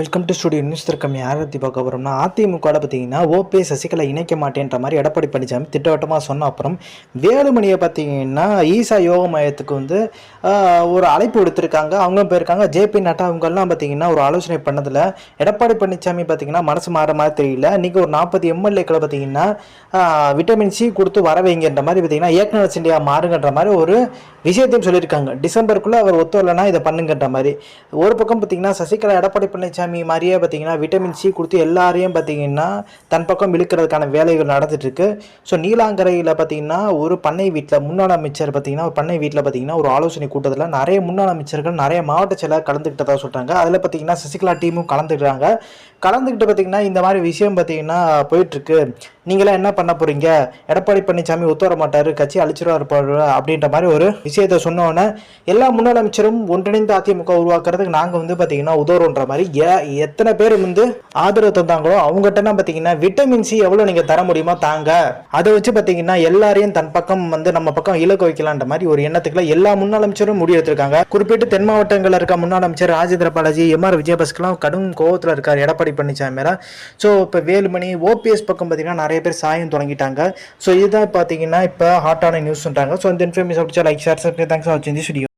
Welcome to studio news திருக்கம் யாரை பற்றி பார்க்க போகிறோம்னா அதிமுகவில் பார்த்தீங்கன்னா ஓபே சசிகலா இணைக்க மாட்டேன்ற மாதிரி எடப்பாடி பழனிசாமி திட்டவட்டமாக சொன்ன அப்புறம் வேலுமணியை பார்த்தீங்கன்னா ஈசா யோக மையத்துக்கு வந்து ஒரு அழைப்பு விடுத்திருக்காங்க. அவங்களும் போயிருக்காங்க. ஜேபி நட்டா அவங்கெல்லாம் பார்த்தீங்கன்னா ஒரு ஆலோசனை பண்ணதில் எடப்பாடி பழனிசாமி பார்த்தீங்கன்னா மனசு மாற மாதிரி தெரியல. இன்றைக்கி ஒரு நாற்பது எம்எல்ஏக்களை பார்த்தீங்கன்னா விட்டமின் சி கொடுத்து வர வைங்கன்ற மாதிரி பார்த்தீங்கன்னா ஏக்னஸ் சிண்டியா மாறுங்கன்ற மாதிரி ஒரு விஷயத்தையும் சொல்லியிருக்காங்க. டிசம்பருக்குள்ளே அவர் ஒத்து இதை பண்ணுங்கன்ற மாதிரி. ஒரு பக்கம் பார்த்தீங்கன்னா சசிகலா எடப்பாடி பழனிசாமி மாதிரியே பார்த்தீங்கன்னா விட்டமின் சி கொடுத்து எல்லாரையும் பார்த்தீங்கன்னா தன் பக்கம் இழுக்கிறதுக்கான வேலைகள் நடந்துட்டுருக்கு. ஸோ நீலாங்கரையில் பார்த்தீங்கன்னா ஒரு பண்ணை வீட்டில் முன்னாள் அமைச்சர் பார்த்தீங்கன்னா ஒரு பண்ணை வீட்டில் பார்த்தீங்கன்னா ஒரு ஆலோசனை கூட்டத்தில் நிறைய முன்னாள் அமைச்சர்கள் நிறைய மாவட்ட செயலர் கலந்துக்கிட்டதாக சொல்கிறாங்க அதில் பார்த்தீங்கன்னா சசிகலா டீமும் கலந்துக்கிறாங்க. கலந்துக்கிட்டு பார்த்தீங்கன்னா இந்த மாதிரி விஷயம் பார்த்தீங்கன்னா போயிட்டுருக்கு. நீங்களாம் என்ன பண்ண போகிறீங்க எடப்பாடி பழனிசாமி ஒத்து வர மாட்டார் கட்சி அழிச்சிருவா இருப்பார் அப்படின்ற மாதிரி ஒரு விஷயத்த சொன்னோன்னே எல்லா முன்னாள் அமைச்சரும் ஒன்றிணைந்த அதிமுக உருவாக்குறதுக்கு நாங்கள் வந்து பார்த்தீங்கன்னா உதவுறோன்ற மாதிரி ஏ- எத்தனை பேர் வந்து ஆதரவு தந்தாங்களோ அவங்ககிட்டலாம் பார்த்தீங்கன்னா விட்டமின் சி எவ்வளோ நீங்கள் தர முடியுமோ தாங்க. அதை வச்சு பார்த்தீங்கன்னா எல்லாரையும் தன் பக்கம் வந்து நம்ம பக்கம் இலக்கு வைக்கலான்ற மாதிரி ஒரு எண்ணத்துக்குள்ள எல்லா முன்னாள் அமைச்சரும் முடிவெடுத்திருக்காங்க குறிப்பிட்டு தென் மாவட்டங்களில் இருக்க முன்னாள் அமைச்சர் ராஜேந்திர பாலாஜி எம் ஆர் விஜயபாஸ்கர்லாம் கடும் கோவத்தில் இருக்கார் எடப்பாடி பழனிசாமி மேலே ஸோ இப்போ வேலுமணி ஓபிஎஸ் பக்கம் பார்த்தீங்கன்னா நிறைய பேர் சாயம் தொடங்கிட்டாங்க. ஸோ இதுதான் பார்த்தீங்கன்னா இப்போ ஹாட்டான நியூஸ்ன்றாங்க ஸோ இந்த இன்ஃபர்மேஷன் பிடிச்சா லைக் ஷேர் தேங்க்ஸ் ஃபார் வாட்சிங் வீடியோ